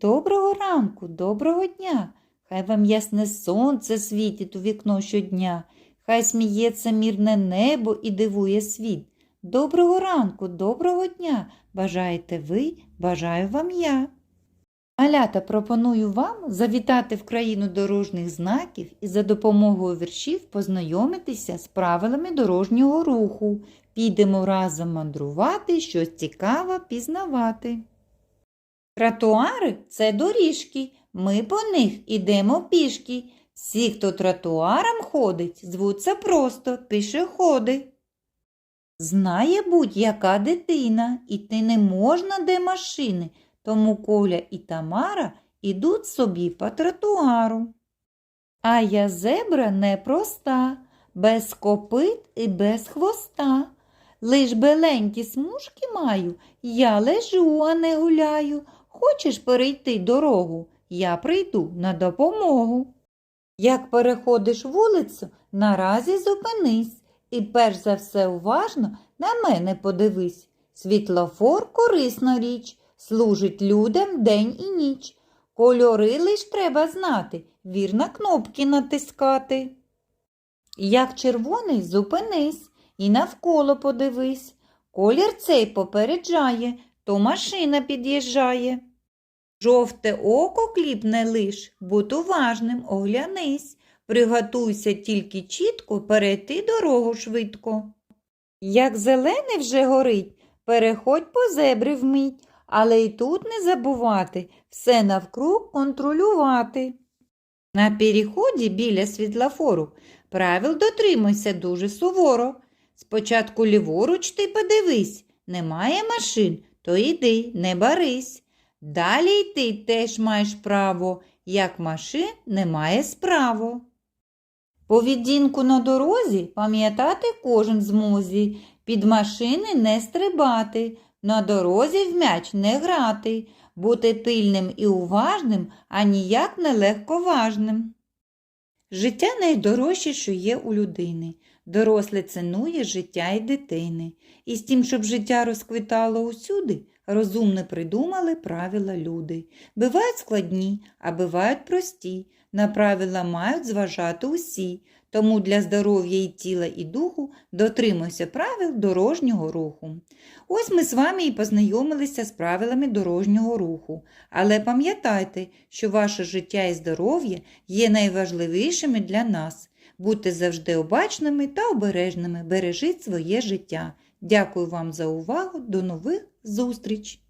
Доброго ранку, доброго дня. Хай вам ясне сонце світить у вікно щодня, хай сміється мірне небо і дивує світ. Доброго ранку, доброго дня. Бажаєте ви, бажаю вам я. Малята пропоную вам завітати в країну дорожніх знаків і за допомогою віршів познайомитися з правилами дорожнього руху. Підемо разом мандрувати, щось цікаве пізнавати. Тротуари це доріжки, ми по них ідемо пішки. Всі, хто тротуаром ходить, звуться просто пішоходи. Знає будь-яка дитина, іти не можна де машини, тому Коля і Тамара ідуть собі по тротуару. А я зебра непроста, без копит і без хвоста. Лиш беленькі смужки маю, я лежу, а не гуляю. Хочеш перейти дорогу, я прийду на допомогу. Як переходиш вулицю, наразі зупинись і перш за все уважно на мене подивись. Світлофор корисна річ, служить людям день і ніч. Кольори лиш треба знати, вірно кнопки натискати. Як червоний, зупинись і навколо подивись. Колір цей попереджає, то машина під'їжджає. Жовте око кліпне лиш, будь уважним, оглянись. Приготуйся тільки чітко перейти дорогу швидко. Як зелений вже горить, переходь по зебри вмить, але й тут не забувати все навкруг контролювати. На переході біля світлофору правил дотримуйся дуже суворо. Спочатку ліворуч ти подивись, немає машин, то йди, не барись. Далі йти теж маєш право, як машин немає справо. Поведінку на дорозі пам'ятати кожен змозі, під машини не стрибати, на дорозі в м'яч не грати, бути пильним і уважним, а ніяк не легковажним. Життя найдорожче, що є у людини. Доросле цінує життя і дитини. І з тим, щоб життя розквітало усюди, розумно придумали правила люди. Бувають складні, а бувають прості. На правила мають зважати усі. Тому для здоров'я і тіла, і духу дотримуйся правил дорожнього руху. Ось ми з вами і познайомилися з правилами дорожнього руху. Але пам'ятайте, що ваше життя і здоров'я є найважливішими для нас. Будьте завжди обачними та обережними, бережіть своє життя. Дякую вам за увагу. До нових зустріч!